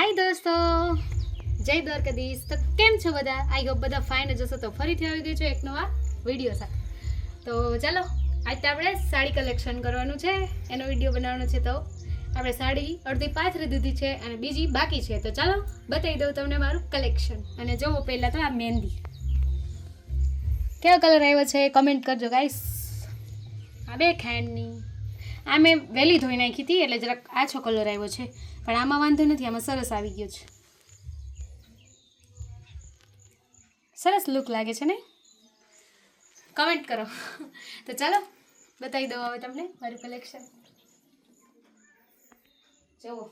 હાય દોસ્તો. જય દ્વારકાધીશ. તો કેમ છો બધા? આઈ હોપ બધા ફાઇન જ હશો. તો ફરીથી આવી ગયું છે એક નવા વીડિયો સાથે. તો ચાલો, આજે આપણે સાડી કલેક્શન કરવાનું છે. એનો વીડિયો બનાવવાનો છે તો આપણે સાડી અડધી પાથરી દીધી છે અને બીજી બાકી છે. તો ચાલો, બતાવી દઉં તમને મારું કલેક્શન અને જોવો પહેલાં તો આ મહેંદી. કેવો કલર આવ્યો છે? કમેન્ટ કરજો ગાઈસ આ બે ખાંડની. આ મેં વહેલી ધોઈ નાખી હતી, એટલે જરાક આછો કલર આવ્યો છે. પણ આમાં વાંધો નથી, આમાં સરસ આવી ગયો છે. સરસ લુક લાગે છે ને? કમેન્ટ કરો. તો ચાલો, બતાવી દઉં હવે તમને મારું કલેક્શન જુઓ.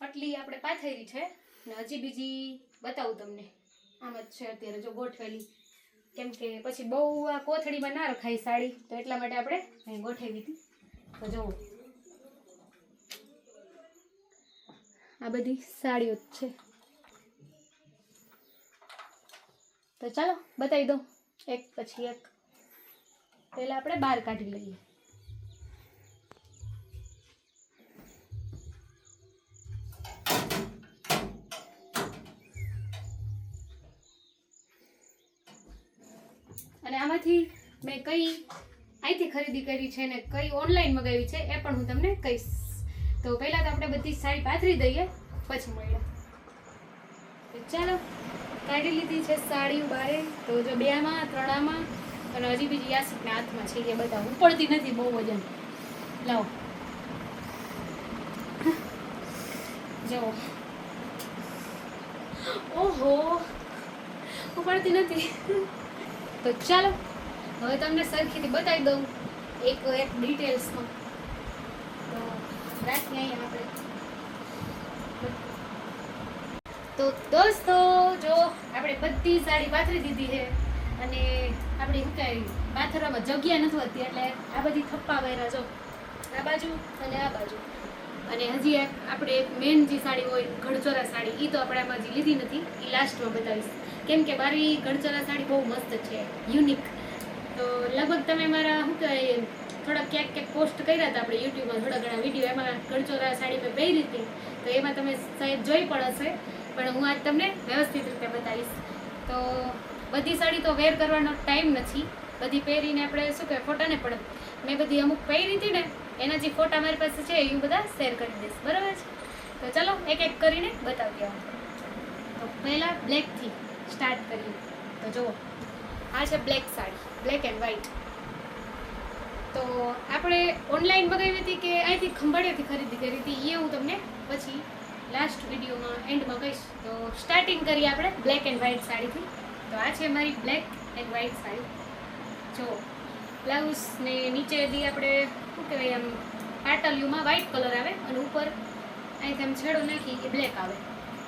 આટલી આપણે પાથરી છે ને હજી બીજી બતાવું તમને. આમ જ છે અત્યારે જો ગોઠવેલી. કેમ કે પછી બહુ આ કોથળીમાં ના રખાય સાડી, તો એટલા માટે આપણે અહીં ગોઠવી હતી. તો જુઓ. આ બધી સાડીઓ જ છે. તો ચાલો, બતાવી દઉં. એક પછી એક. પહેલાં આપણે બહાર કાઢી લઈએ. અને આમાંથી મેં કઈ અહીંથી ખરીદી કરી છે ને કઈ ઓનલાઈન મગાવી છે એ પણ હું તમને કહીશ. તો પહેલાં તો આપણે બધી સાડી પાથરી દઈએ, પછી મળીએ. તો ચાલો, કાઢી લીધી છે સાડી બારે. તો જો બેમાં, ત્રણામાં, અને હજી બીજી યાસિકના હાથમાં છે, એ બધા ઉપડતી નથી બહુ વજન લાવો. જુઓ. ઓહો, ઉપડતી નથી. તો ચાલો, હવે તમને સરખીથી બતાવી દઉં. એક એક ડિટેલ્સમાં તો રાખીએ અહીંયા આપણે તો દોસ્તો, જો આપણે બધી સાડી પાથરી દીધી છે અને આપણે શું કહે પાથરવામાં જગ્યા નથી હોતી, એટલે આ બધી થપ્પા વહેરા જો. આ બાજુ અને આ બાજુ. અને હજી આપણે મેન જે સાડી હોય ઘડચોરા સાડી એ તો આપણે આમાં હજી લીધી નથી એ લાસ્ટમાં બતાવીશ. કેમ કે મારી ગઢચોરા સાડી બહુ મસ્ત છે યુનિક તો લગભગ તમે મારા શું કહેવાય થોડાક ક્યાંક ક્યાંક પોસ્ટ કર્યા હતા આપણે યુટ્યુબમાં થોડા ઘણા વીડિયો એમાં ગઢચોરા સાડી મેં પહેરી હતી. તો એમાં તમે સાહેબ જોઈ પણ હશે. પણ હું આજ તમને વ્યવસ્થિત રીતે બતાવીશ. તો બધી સાડી તો વેર કરવાનો ટાઈમ નથી. બધી પહેરીને આપણે શું કહેવાય, ફોટાને પણ મેં બધી અમુક પહેરી હતી ને, એના જે ફોટા મારી પાસે છે, એ હું બધા શેર કરી દઈશ. બરાબર છે? તો ચાલો, એક એક કરીને બતાવી આવું તો પહેલાં બ્લેકથી સ્ટાર્ટ કરીએ. તો જુઓ, આ છે black sari black and white તો આપણે ઓનલાઈન મગાવી હતી કે અહીંથી ખંભાળિયાથી ખરીદી કરી હતી એ હું તમને પછી લાસ્ટ વિડીયોમાં એન્ડમાં કહીશ. તો સ્ટાર્ટિંગ કરીએ આપણે બ્લેક એન્ડ વ્હાઈટ સાડીથી. તો આ છે મારી બ્લેક એન્ડ વ્હાઈટ સાડી. જો બ્લાઉઝ ને નીચેથી આપણે, શું કહેવાય આમ પાટલિયુમાં વ્હાઈટ કલર આવે અને ઉપર અહીંથી આમ છેડો નાખી એ બ્લેક આવે.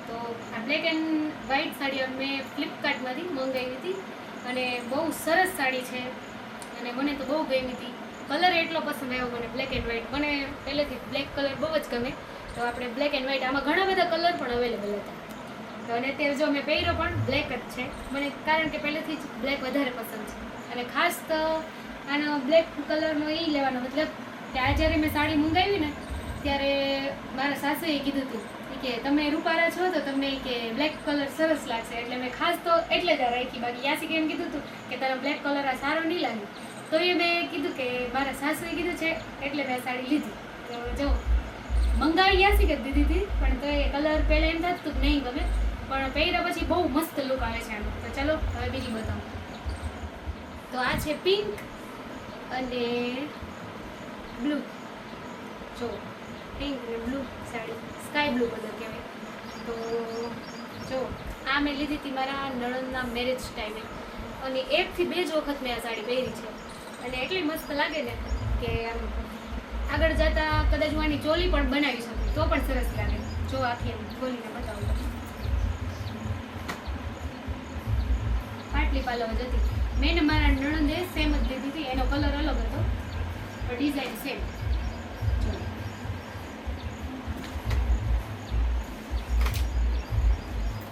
તો આ બ્લેક એન્ડ વ્હાઈટ સાડી મેં ફ્લિપકાર્ટમાંથી મંગાવી હતી. અને બહુ સરસ સાડી છે. અને મને તો બહુ ગમી હતી. કલર એટલો પસંદ આવ્યો મને બ્લેક એન્ડ વ્હાઈટ મને પહેલેથી બ્લેક કલર બહુ જ ગમે. તો આપણે બ્લેક એન્ડ વ્હાઈટ આમાં ઘણા બધા કલર પણ અવેલેબલ હતા. તો અને તે જો મેં પહેર્યો પણ બ્લેક જ છે. મને કારણ કે પહેલેથી જ બ્લેક વધારે પસંદ છે. અને ખાસ તો આનો બ્લેક કલરનો એ લેવાનો મતલબ કે આ જ્યારે મેં સાડી મંગાવી ને, ત્યારે મારા સાસુએ કીધું હતું કે, તમે રૂપારા છો તો તમને કે બ્લેક કલર સરસ લાગશે. એટલે મેં ખાસ તો એટલે જ રાખી. બાકી યાસી એમ કીધું હતું કે, તારો બ્લેક કલર આ સારો નહીં લાગે. તો એ મેં કીધું કે મારા સાસુએ કીધું છે, એટલે મેં સાડી લીધી. તો જો, મંગાવી ગયા જ દીધી હતી પણ તો એ કલર પહેલાં એમ થતું કે નહીં ગમે. પણ પહેર્યા પછી બહુ મસ્ત લુક આવે છે આનો તો ચલો, હવે બીજી બતાવું. તો આ છે પિંક અને બ્લુ જો પિંક અને blue sari. Sky blue colour કહેવાય. તો જો, આ મેં લીધી હતી મારા નણંદના મેરેજ ટાઈમે અને એકથી બે જ વખત મેં આ સાડી પહેરી છે. અને એટલી મસ્ત લાગે ને કે આમ આગળ જતા કદાચ હું આની ચોલી પણ બનાવી શકું, તો પણ સરસ લાગે. જો આખી એમ ખોલીને બતાવું. પાટલી પાલવ જ હતી. મેં મારા નણંદે સેમ જ લીધી હતી, એનો કલર અલગ હતો, પણ ડિઝાઇન સેમ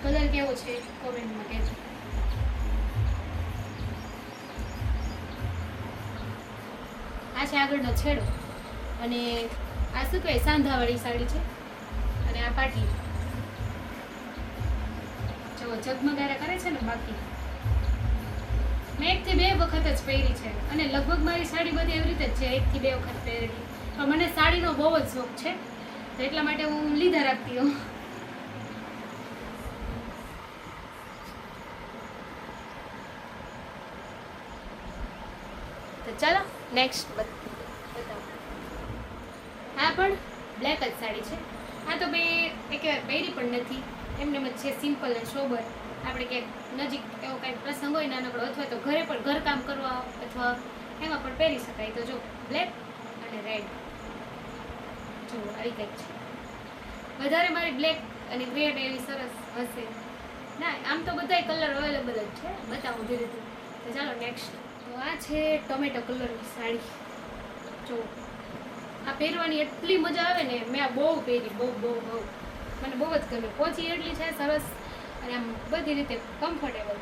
કલર કેવો છે? કોમેન્ટમાં કહેજો. આ છે આગળનો છેડો અને આ શું કહેવાય સાંધાવાળી સાડી છે. અને આ પાટલી. જો ઝગમગારા કરે છે ને બાકી. મેં એકથી બે વખત જ પહેરી છે. અને લગભગ મારી સાડી બધી એવી રીતે જ છે. એકથી બે વખત પહેરેલી. પણ મને સાડીનો બહુ જ શોખ છે. તો એટલા માટે હું લીધા રાખતી હોઉં. તો ચાલો. નેક્સ્ટ આ પણ બ્લેક જ સાડી છે. હા, તો મેં એક પહેરી પણ નથી. એમને જ છે સિમ્પલ અને સોબર આપણે ક્યાંક નજીક એવો કાંઈક પ્રસંગ હોય, નાનકડો, અથવા તો ઘરે પણ ઘરકામ કરવા અથવા એમાં પણ પહેરી શકાય. તો જો બ્લેક અને રેડ જો, આવી કંઈક છે. વધારે મારી બ્લેક અને રેડ એવી સરસ હશે. ના, આમ તો બધાય કલર અવેલેબલ જ છે. બતાવું ધીરે ધીરે. તો ચાલો નેક્સ્ટ તો આ છે ટોમેટો કલરની સાડી. જો, આ પહેરવાની એટલી મજા આવે ને, મેં આ બહુ પહેરી, બહુ બહુ બહુ. મને બહુ જ ગમે. પહોંચી એટલી છે, સરસ, અને આમ બધી રીતે કમ્ફર્ટેબલ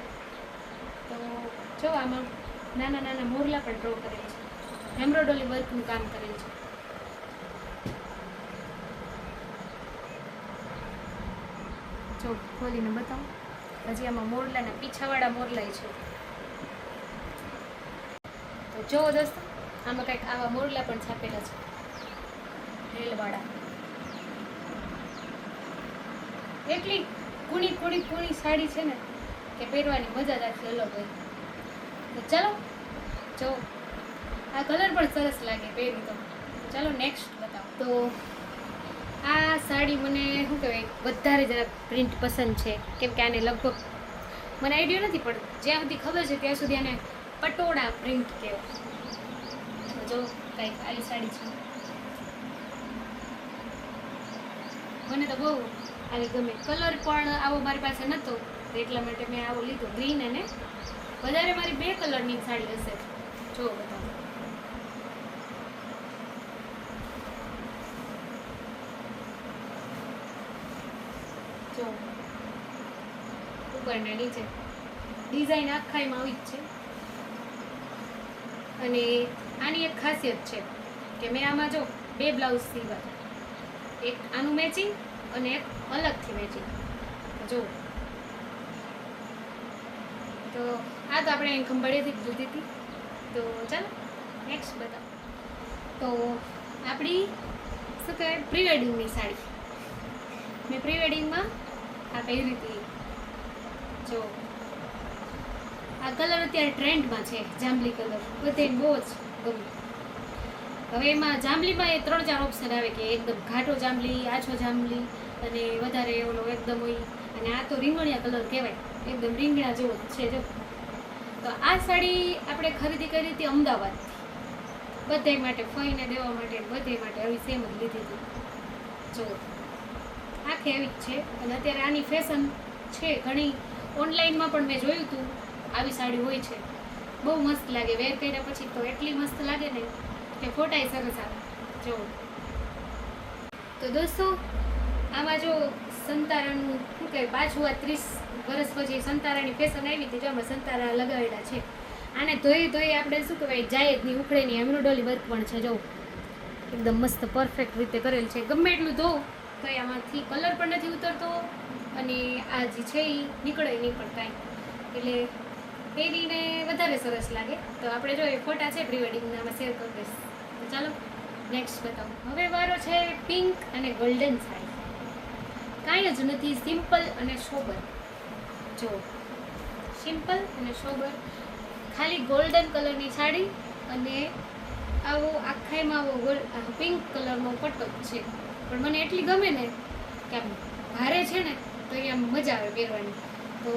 તો જો, આમાં નાના નાના મોરલા પણ ડ્રો કરેલ છે. એમ્બ્રોઇડરી વર્કનું કામ કરેલ છે. જો, ખોલીને બતાવું. હજી આમાં મોરલાના પીછાવાળા મોરલાય છે. તો જો દોસ્ત, આમાં કંઈક આવા મોરલા પણ છાપેલા છે. રેલવાળા. એટલી કુણી કુણી કુણી સાડી છે ને કે પહેરવાની મજા જ આખી અલગ હોય. તો ચાલો, જો, આ કલર પણ સરસ લાગે પહેરી તો. ચાલો નેક્સ્ટ બતાવો. તો આ સાડી મને શું કહેવાય, વધારે જરા પ્રિન્ટ પસંદ છે. કેમ કે આને લગભગ મને આઈડિયો નથી, પણ જ્યાં સુધી ખબર છે ત્યાં સુધી આને પટોળા પ્રિન્ટ કહેવાય જો કંઈક આવી સાડી છે. મને તો બહુ આવી ગમે. કલર પણ આવો મારી પાસે નહોતો એટલા માટે મેં આવો લીધો. ગ્રીન અને વધારે મારી બે કલરની સાડી હશે. જો બધા જો. ઉપર ને નીચે. ડિઝાઇન આખાઈમાં આવી જ છે. અને આની એક ખાસિયત છે કે મેં આમાં જો બે બ્લાઉઝ સીવા એક આનું મેચિંગ અને એક અલગથી મેચિંગ જો. તો આ તો આપણે ખંભાળિયાથી જ લીધી હતી. તો ચાલો નેક્સ્ટ બતાવો. તો આપણી, શું કહેવાય પ્રી વેડિંગની સાડી. મેં પ્રી વેડિંગમાં આ પહેરી હતી. જો. આ કલર અત્યારે ટ્રેન્ડમાં છે, જાંબલી કલર બધે બહુ જ ગમે. હવે એમાં જાંબલીમાં એ ત્રણ ચાર ઓપ્શન આવે કે એકદમ ઘાટો જાંબલી, આછો જાંબલી અને વધારે ઓલો એકદમ હોય અને આ તો રીંગણિયા કલર કહેવાય. એકદમ રીંગણા જેવો છે, જો. તો આ સાડી આપણે ખરીદી કરી હતી અમદાવાદથી. બધે માટે ફઈને દેવા માટે બધે માટે આવી સેમ જ લીધી હતી. જો. આખી એવી જ છે. અને અત્યારે આની ફેશન છે ઘણી. ઓનલાઈનમાં પણ મેં જોયું હતું. આવી સાડી હોય છે. બહુ મસ્ત લાગે. વેર કર્યા પછી તો એટલી મસ્ત લાગે ને કે ફોટાય સરસ આવે. જો. તો દોસ્તો, આમાં જો સંતારાનું શું કહે પાછું આ ત્રીસ વર્ષ પછી સંતારાની ફેશન આવી હતી જો આમાં સંતારા લગાવેલા છે. આને ધોઈ ધોઈ આપણે શું કહેવાય? જાય જ નહીં ઉખડે વર્ક પણ છે, જો. એકદમ મસ્ત પરફેક્ટ રીતે કરેલ છે. ગમે એટલું ધો તો આમાંથી કલર પણ નથી ઉતરતો અને આ જે છે એ નીકળે નહીં પણ કાંઈ. એટલે પહેરીને વધારે સરસ લાગે. તો આપણે જો એ ફોટા છે પ્રી વેડિંગના આમાં શેર કરી દઈશ. ચાલો નેક્સ્ટ બતાવો. હવે વારો છે પિંક અને ગોલ્ડન સાડી કાંઈ જ નથી સિમ્પલ અને સોબર. જો સિમ્પલ અને સોબર. ખાલી ગોલ્ડન કલરની સાડી અને આવો આખાઈમાં આવો ગોલ પિંક કલરનો પટ્ટો છે. પણ મને એટલી ગમે ને કે આમ ભારે છે ને, તો એ મજા આવે પહેરવાની. તો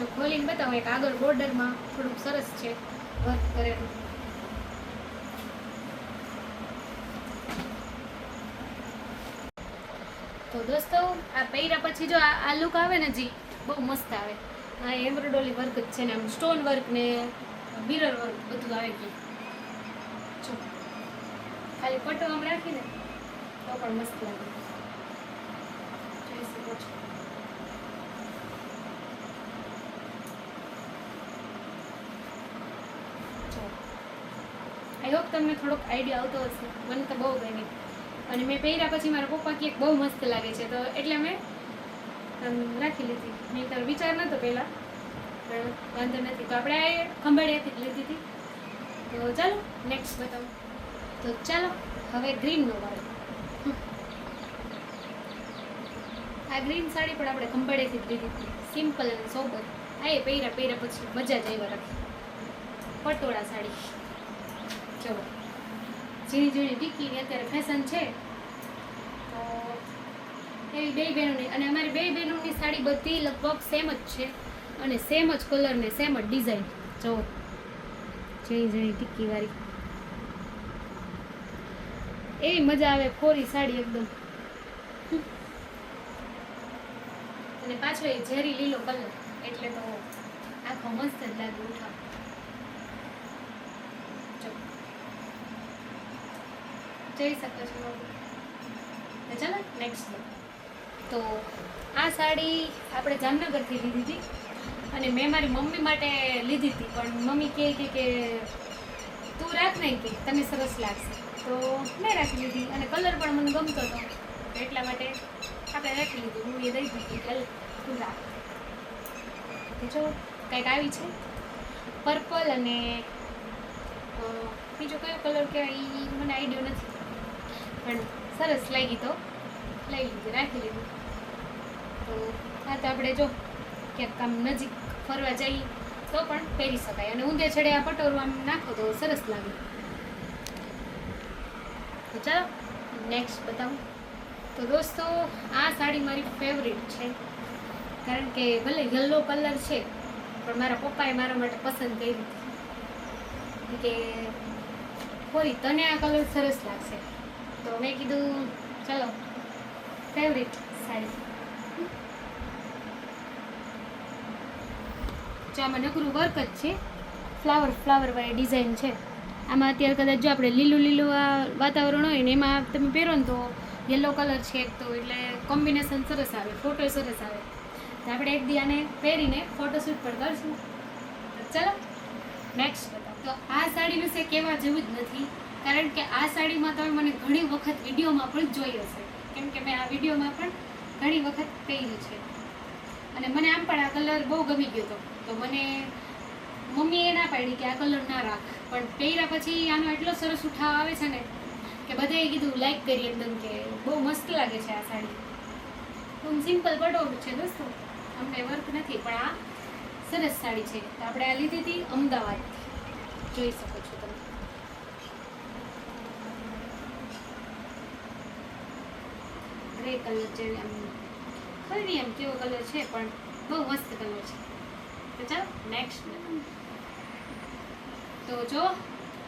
જો ખોલીને બતાવો, એક આગળ બોર્ડરમાં થોડુંક સરસ છે વર્ક કરેલું. તો દોસ્તો, આ પહેર્યા પછી જો આ લુક આવે ને જી, બહુ મસ્ત આવે. આ એમ્બ્રોઇડરી વર્ક જ છે ને, આમ સ્ટોન વર્ક ને મિરર વર્ક બધું આવે ગયું જો, ખાલી પટો આમ રાખીને તો પણ મસ્ત લાગે જોઈ શકો છો જો આઈ હોપ તમને થોડોક આઈડિયા આવતો હશે. મને તો બહુ ગમી અને મેં પહેર્યા પછી મારા પપ્પા કે બહુ મસ્ત લાગે છે. તો એટલે મેં રાખી લીધી. મેં તારો વિચાર નહોતો પહેલાં પણ વાંધો નથી. તો આપણે આ ખંભાળિયાથી જ લીધી હતી. તો ચાલો નેક્સ્ટ બતાવો. તો ચાલો, હવે ગ્રીનનો વાળો. આ ગ્રીન સાડી પણ આપણે ખંભાળિયાથી જ લીધી હતી. સિમ્પલ અને સોબર આ એ પહેર્યા પહેર્યા પછી મજા જ આવ્યા રાખી. પટોળા સાડી. ચલો ઝીણી ઝીણી ટીકીની અત્યારે ફેશન છે. તો એવી બે બહેનોની, અને અમારી બે બહેનોની સાડી બધી લગભગ સેમ જ છે. અને સેમ જ કલર ને સેમ જ ડિઝાઇન જો, ઝીણી ઝીણી ટીકી વાળી. એવી મજા આવે ફોરી સાડી એકદમ. અને પાછો એ ઝેરી લીલો કલર એટલે તો આખો મસ્ત જ લાગે ઉઠા જઈ શકો છો. ચાલો નેક્સ્ટ તો આ સાડી આપણે જામનગરથી લીધી હતી. અને મેં મારી મમ્મી માટે લીધી હતી, પણ મમ્મી કહે કે કે તું રાખ નહીં કે તને સરસ લાગશે. તો મેં રાખી લીધી અને કલર પણ મને ગમતો હતો. એટલા માટે આપણે રાખી લીધું. હું એ દઈ દીધી ચાલ તું રાખ. કંઈક આવી છે. પર્પલ અને બીજો કયો કલર કહેવાય? એ મને આઈડિયો નથી. પણ સરસ લાગી તો. લઈ લીધી રાખી લીધું. તો આ તો આપણે જો ક્યાંક આમ નજીક ફરવા જઈએ તો પણ પહેરી શકાય. અને ઊંધે છેડે આ પટોરું આમ નાખો તો સરસ લાગે. તો ચાલો નેક્સ્ટ બતાવું. તો દોસ્તો, આ સાડી મારી ફેવરિટ છે. કારણ કે ભલે યલો કલર છે, પણ મારા પપ્પાએ મારા માટે પસંદ કરી. કે કોઈ તને આ કલર સરસ લાગશે. તો મેં કીધું, ચલો ફેવરિટ સાડી આમાં નકરું વર્ક જ છે ફ્લાવર ફ્લાવર વાળી ડિઝાઇન છે. આમાં અત્યારે કદાચ જો આપણે લીલું લીલું આ વાતાવરણ હોય ને એમાં તમે પહેરો ને તો યલો કલર છે એક તો, એટલે કોમ્બિનેશન સરસ આવે ફોટો સરસ આવે. તો આપણે એક દીયાને પહેરીને ફોટોશૂટ પણ કરશું. ચલો નેક્સ્ટ બતાવ. તો આ સાડીનું છે કહેવા જેવું જ નથી. કારણ કે આ સાડીમાં તમે મને ઘણી વખત વિડીયોમાં પણ જોઈ હશે. કેમ કે મેં આ વિડીયોમાં પણ ઘણી વખત પહેરી છે. અને મને આમ પણ આ કલર બહુ ગમી ગયો હતો. તો મને મમ્મીએ ના પાડી કે આ કલર ના રાખ. પણ પહેર્યા પછી આનો એટલો સરસ ઉઠાવ આવે છે ને કે બધાએ કીધું, લાઈક કરી એકદમ કે બહુ મસ્ત લાગે છે આ સાડી. આમ સિમ્પલ પટોળું છે દોસ્તો. અમને વર્ક નથી, પણ આ સરસ સાડી છે. તો આપણે આ લીધી હતી અમદાવાદથી. જોઈ શકો છો. ગ્રે કલર છે, એમ ખબર નહીં એમ કેવો કલર છે, પણ બહુ મસ્ત કલર છે. તો ચાલો નેક્સ્ટ તો જો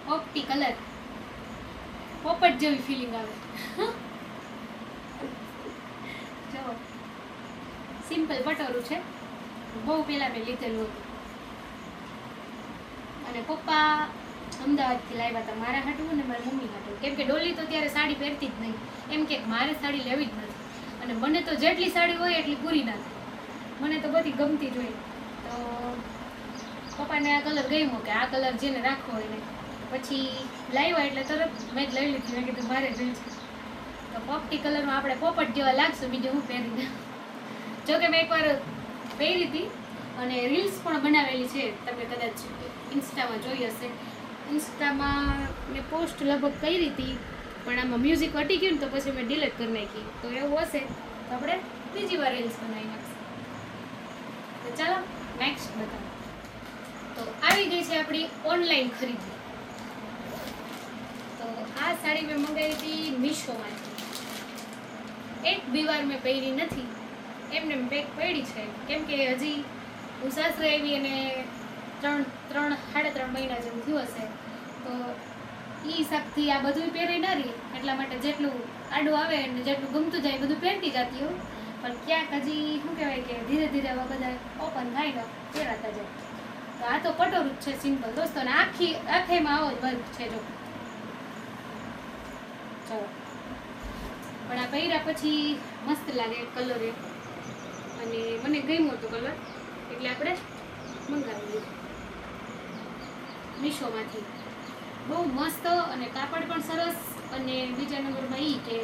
પોપટી કલર પોપટ જેવી ફિલિંગ આવે. જો સિમ્પલ પટોરું છે. બહુ પહેલાં મેં લીધેલું હતું. અને પપ્પા અમદાવાદથી લાવ્યા હતા. મારા હાટું અને મારી મમ્મી હાટું. કેમ કે ડોલી તો ત્યારે સાડી પહેરતી જ નહીં. એમ કે મારે સાડી લેવી જ અને મને તો જેટલી સાડી હોય એટલી પૂરી ના મને તો બધી ગમતી જ હોય. તો પપ્પાને આ કલર ગમ્યો કે આ કલર જેને રાખવો હોય પછી લાવ્યા એટલે તરત મેં જ લઈ લીધી. મેં કીધું, મારે જોઈ છે તો પોપટી કલરમાં આપણે પોપટ જેવા લાગશું. બીજું હું પહેરીને જોકે મેં એકવાર પહેરી હતી અને રીલ્સ પણ બનાવેલી છે. તમે કદાચ ઇન્સ્ટામાં જોઈ હશે. ઇન્સ્ટામાં મેં પોસ્ટ લગભગ કરી હતી. પણ આમાં મ્યુઝિક હટી ગયું ને તો પછી મેં ડિલેટ કરી નાખી. તો એવું હશે તો આપણે બીજી વાર રીલ્સ બનાવી નાખશું. ચાલો નેક્સ્ટ બતાવો. તો આવી ગઈ છે આપણી ઓનલાઈન ખરીદી. તો આ સાડી મેં મંગાવી હતી મીશોમાંથી એક બી વાર મેં પહેરી નથી. એમને બેગ પડી છે. કેમ કે હજી હું સાસરે આવી અને ત્રણ ત્રણ, સાડા ત્રણ મહિના જેવું થયું હશે. તો એ હિસાબથી આ બધું પહેરી ના રહી. એટલા માટે જેટલું આડું આવે ને જેટલું ગમતું જાય બધું પહેરતી જતી હોઉં પણ ક્યાંક હજી, શું કહેવાય કે, ધીરે ધીરે બધા ઓપન થાય ને પહેરાતા જાય. તો આ તો પટોરું જ છે સિમ્પલ દોસ્તો, ને આખી, આખેમાં આવો જ વર્ગ છે, જો. ચલો પણ આ પહેર્યા પછી મસ્ત લાગે કલર એ. અને મને ગમ્યો હતો કલર એટલે આપણે મંગાવી લીધું મીશોમાંથી બહુ મસ્ત અને કાપડ પણ સરસ અને બીજા નંબરમાં એ કે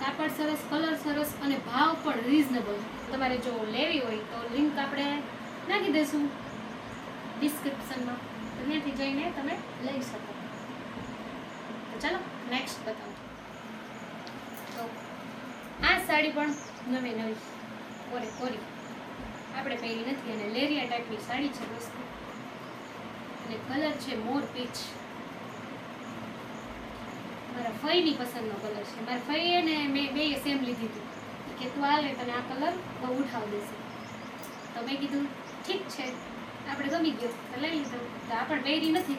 કાપડ સરસ, કલર સરસ અને ભાવ પણ રિઝનેબલ તમારે જો લેવી હોય તો લિંક આપણે નાખી દઈશું ડિસ્ક્રિપ્શનમાં ત્યાંથી જઈને તમે લઈ શકો. ચાલો નેક્સ્ટ બતાવું. તો આ સાડી પણ નવી નવી કોરે કોરી આપણે પહેરી નથી અને લેરિયા ટાઈપની સાડી છે મસ્ત અને કલર છે મોર પીચ મારા ફઈની પસંદનો કલર છે. મારા ફઈએ ને મેં બે સેમ લીધી હતી. કે તું આવે તને આ કલર બહુ ઉઠાવ દેશે. તો મેં કીધું, ઠીક છે, આપણે ગમી ગયો. તો લઈ લીધો. તો આ પણ પહેરી નથી.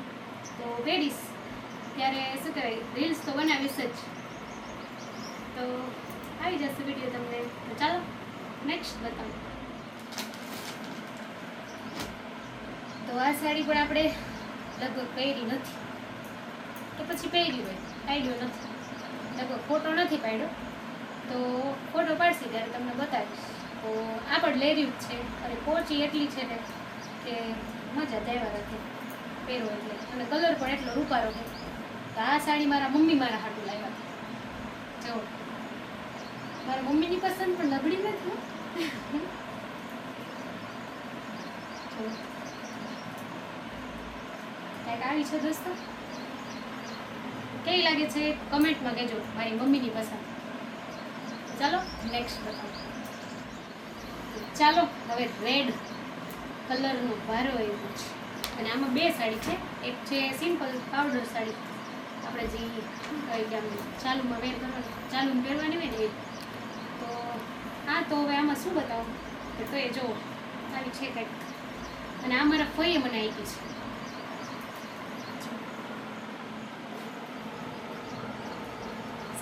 તો પહેરીશ. ત્યારે શું કહેવાય રીલ્સ તો બનાવીશ જ. તો આવી જશે વીડિયો તમને. તો ચાલો નેક્સ્ટ બતાવો. તો આ સાડી પણ આપણે લગભગ પહેરી નથી. તો પછી પહેરી હોય, પાડ્યો નથી. લગભગ ફોટો નથી પાડ્યો. તો ફોટો પાડશે ત્યારે તમને બતાવીશ. તો આ પણ લેર્યું જ છે. અને પોચી એટલી છે ને કે મજા તહેવાર હતી પહેરો એટલે. અને કલર પણ એટલો રૂપારો છે. તો આ સાડી મારા મમ્મી મારા હાટું લાવ્યા હતા જો. મારા મમ્મીની પસંદ પણ નબળી નથી હો. જો. કંઈક આવી છે દોસ્તો? કેવી લાગે છે? કમેન્ટમાં કહેજો, મારી મમ્મીની પસંદ. ચાલો નેક્સ્ટ બતાવો. ચાલો, હવે રેડ કલરનો ભારો એવું છે. અને આમાં બે સાડી છે. એક છે સિમ્પલ પાવડર સાડી. આપણે જે શું કહીએ કે આમ ચાલુમાં વેર કરવાની, ચાલુમાં પહેરવાની હોય ને એ. તો હા, તો હવે આમાં શું બતાવું? તો એ જો આવી છે કંઈક. અને આ મારા ફઈએ મને આપી છે.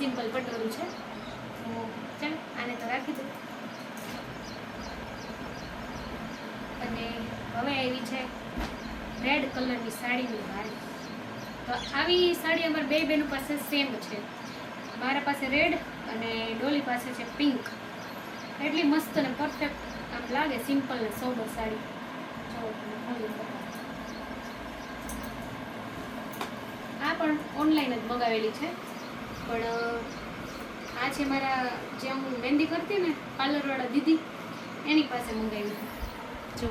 સિમ્પલ પટોરું છે. તો ચાલ, આને તો રાખી દઉં. અને હવે આવી છે રેડ કલરની સાડીની વારી તો આવી સાડી અમારે બે બેનો પાસે સેમ છે. મારા પાસે રેડ અને ડોલી પાસે છે પિંક એટલી મસ્ત અને પરફેક્ટ આમ લાગે સિમ્પલ ને સોબર સાડી. જો. આ પણ ઓનલાઈન જ મગાવેલી છે. પણ આ છે મારા જ્યાં હું મહેંદી કરતી ને, પાર્લરવાળા દીદી, એની પાસે મંગાવ્યું જો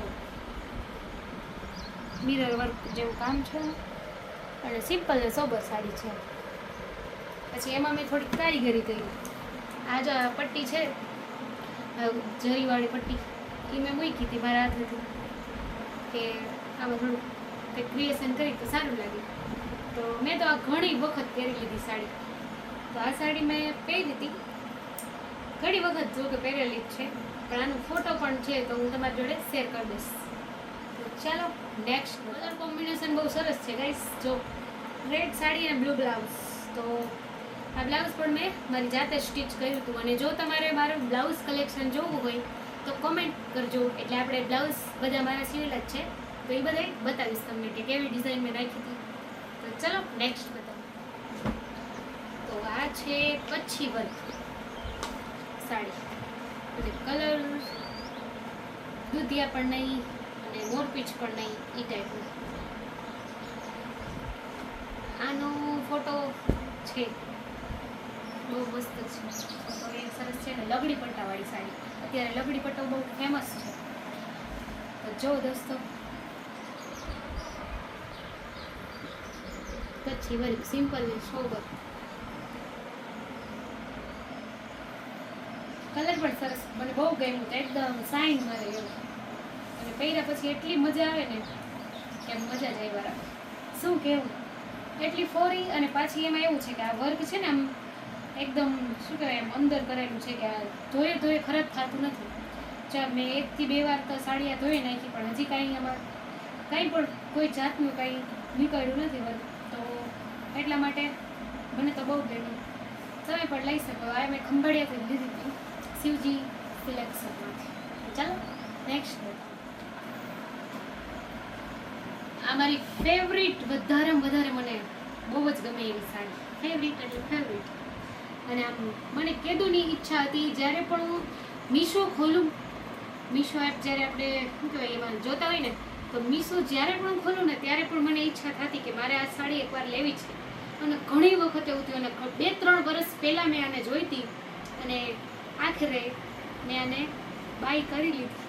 મિરર વર્ક જેવું કામ છે અને સિમ્પલ ને સોબર સાડી છે. પછી એમાં મેં થોડીક કારીગરી કરી. આ જો પટ્ટી છે જરીવાળી પટ્ટી, એ મેં મૂકી હતી મારા હાથેથી. કે આમાં થોડું કંઈક ક્રિએશન કરી તો સારું લાગે. તો મેં તો આ ઘણી વખત પહેરી લીધી સાડી. તો આ સાડી મેં પહેરી હતી ઘણી વખત જો કે પહેરેલી જ છે, પણ આનો ફોટો પણ છે તો હું તમારી જોડે શેર કરી દઈશ. તો ચાલો નેક્સ્ટ કલર કોમ્બિનેશન બહુ સરસ છે ગાઈસ જો રેડ સાડી અને બ્લુ બ્લાઉઝ તો આ બ્લાઉઝ પણ મેં મારી જાતે સ્ટિચ કર્યું હતું અને જો તમારે મારું બ્લાઉઝ કલેક્શન જોવું હોય તો કોમેન્ટ કરજો. એટલે આપણે બ્લાઉઝ બધા મારા સિવેલા જ છે. તો એ બધા બતાવીશ તમને કે કેવી ડિઝાઇન મેં નાખી હતી. તો ચલો નેક્સ્ટ આ છે પછી વર્ક સાડી. એટલે કલર દૂધિયા પણ નહીં અને મોરપીચ પણ નહીં એ ટાઈપનું આનો ફોટો છે. બહુ મસ્ત છે. ફોટો એ સરસ છે ને લગડી પટ્ટાવાળી સાડી. અત્યારે લગડી પટ્ટો બહુ ફેમસ છે. તો જો દોસ્તો. પછી વર્ક સિમ્પલ ને કલર પણ સરસ. મને બહુ ગમ્યું તો એકદમ સાઈન મારે એવું. અને પહેર્યા પછી એટલી મજા આવે ને, કે મજા જ આવી વાર શું કહેવું એટલી ફોરી અને પાછી એમાં એવું છે કે આ વર્ક છે ને આમ એકદમ શું કહેવાય, એમ અંદર કરેલું છે કે આ ધોયે ધોયે ખરાબ થતું નથી. ચાલ, મેં એકથી બે વાર તો સાડીયા ધોઈ નાખી, પણ હજી કાંઈ એમાં કાંઈ પણ કોઈ જાતનું કાંઈ નીકળ્યું નથી વર્ક. તો એટલા માટે મને તો બહુ ગમ્યું. તમે પણ લઈ શકો. આ મેં ખંભાળિયાથી લીધી હતી. શિવજી સિલેક્શનમાંથી ચાલો નેક્સ્ટ આ મારી ફેવરિટ વધારેમાં વધારે મને બહુ જ ગમે એવી સાડી. ફેવરિટ એટલે ફેવરિટ અને આમ મને કેદુની ઈચ્છા હતી, જ્યારે પણ હું મીશો ખોલું, મીશો એપ જ્યારે આપણે, શું કહેવાય, એમાં જોતા હોય ને, તો મીશો જ્યારે પણ ખોલું ને ત્યારે પણ મને ઈચ્છા થતી કે મારે આ સાડી એકવાર લેવી છે. અને ઘણી વખત એવું અને બે ત્રણ વર્ષ પહેલાં મેં આને જોઈતી અને આખરે મેં આને બાય કરી લીધી.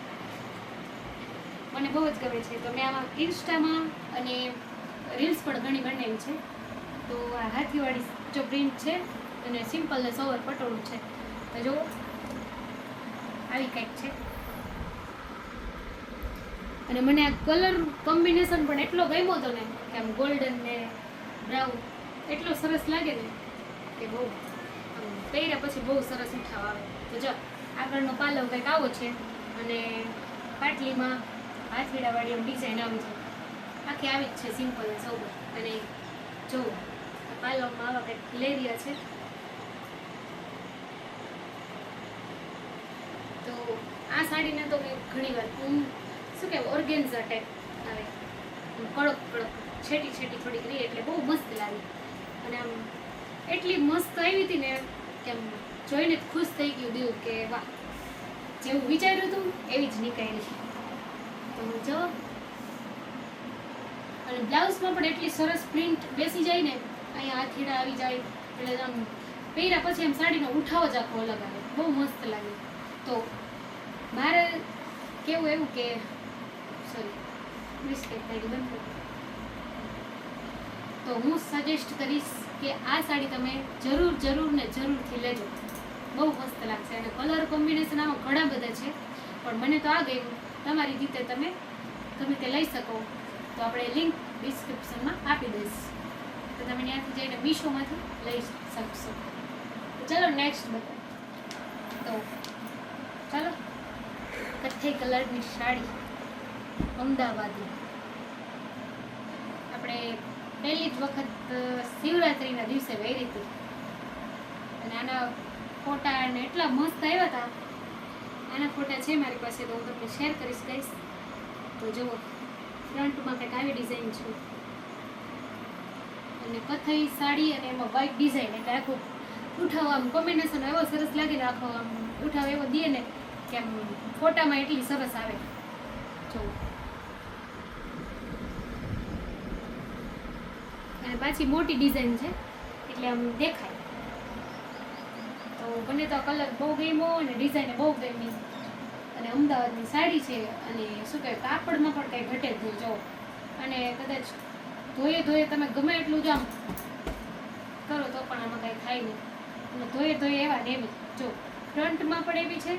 મને બહુ જ ગમે છે. તો મેં આમાં ઇન્સ્ટામાં અને રીલ્સ પણ ઘણી બનાવી છે. તો આ હાથીવાળી જો પ્રિન્ટ છે અને સિમ્પલ ને સવર પટોળું છે. જો આવી કંઈક છે. અને મને આ કલર કોમ્બિનેશન પણ એટલો ગમ્યો હતો ને, કે આમ ગોલ્ડન ને બ્રાઉન એટલો સરસ લાગે ને, કે બહુ. પહેર્યા પછી બહુ સરસ ઉઠાવ આવે. તો જો, આગળનો પાલવ કંઈક આવો છે અને પાટલીમાં હાથવીડાવાળી એમ ડિઝાઇન આવી છે. આખી આવી જ છે સિમ્પલ સૌ અને જો પાલવમાં આવા કંઈક લેરિયા છે. તો આ સાડીને તો મેં ઘણી વાર શું કહેવાય ઓર્ગેન્ઝા ટાઈપ આવે. કડક કડક છેટી છેટી થોડીક રહી એટલે બહુ મસ્ત લાગી. અને આમ એટલી મસ્ત આવી હતી ને કે આમ જોઈને ખુશ થઈ ગયું દિલ કે વાહ, જેવું વિચાર્યું હતું એવી જ નીકળી તો જો, અને બ્લાઉઝમાં પણ એટલી સરસ પ્રિન્ટ બેસી જાય ને, અહીંયા હાથીડા આવી જાય, એટલે આમ પહેર્યા પછી એમ સાડીનો ઉઠાવ જ આખો અલગ આવે. બહુ મસ્ત લાગે. તો મારે કેવું એવું કે સોરી બિસ્કેટ થઈ બંધ તો હું સજેસ્ટ કરીશ કે આ સાડી તમે જરૂર જરૂર ને જરૂરથી લેજો. બહુ મસ્ત લાગશે અને કલર કોમ્બિનેશન આમાં ઘણા બધા છે. પણ મને તો આ ગયું તમારી રીતે તમે, ગમે તે લઈ શકો. તો આપણે લિંક ડિસ્ક્રિપ્શનમાં આપી દઈશ. તો તમે ત્યાંથી જઈને મીશોમાંથી લઈ શકશો. તો ચલો નેક્સ્ટ બતાવો. તો ચાલો. કથ્થઈ કલરની સાડી. અમદાવાદી આપણે પહેલી જ વખત શિવરાત્રિના દિવસે વહેરી હતી. અને આના ફોટા અને એટલા મસ્ત આવ્યા હતા. આના ફોટા છે મારી પાસે, તો હું તમને શેર કરીશ કહીશ તો જુઓ, ફ્રન્ટમાં કંઈક આવી ડિઝાઇન છે. અને કથઈ સાડી અને એમાં વ્હાઈટ ડિઝાઇન એટલે આખું ઉઠાવ આમ કોમ્બિનેશન એવો સરસ લાગે ને આખો ઉઠાવ એવો દે ને, કે આમ ફોટામાં એટલી સરસ આવે. જો અને પાછી મોટી ડિઝાઇન છે. એટલે આમ દેખાય. તો મને તો કલર બહુ ગમ્યો અને ડિઝાઇન બહુ ગમી. અને અમદાવાદની સાડી છે અને શું કહેવાય, કાપડમાં પણ કંઈ ઘટે જ જો. અને કદાચ ધોયે ધોઈએ તમે ગમે એટલું જ આમ કરો તો પણ આમાં કંઈ થાય નહીં. અને ધોઈએ ધોયે એવા નેવી જો. ફ્રન્ટમાં પણ એવી છે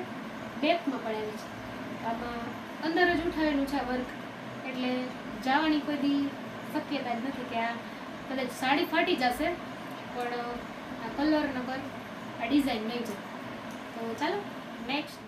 બેકમાં પણ એવી છે. આમાં અંદર જ ઉઠાવેલું છે વર્ક એટલે જવાની કોઈ શક્યતા જ નથી કે આ કદાચ સાડી ફાટી જશે, પણ આ કલર નગર આ ડિઝાઇન નહીં જાય તો ચાલો નેક્સ્ટ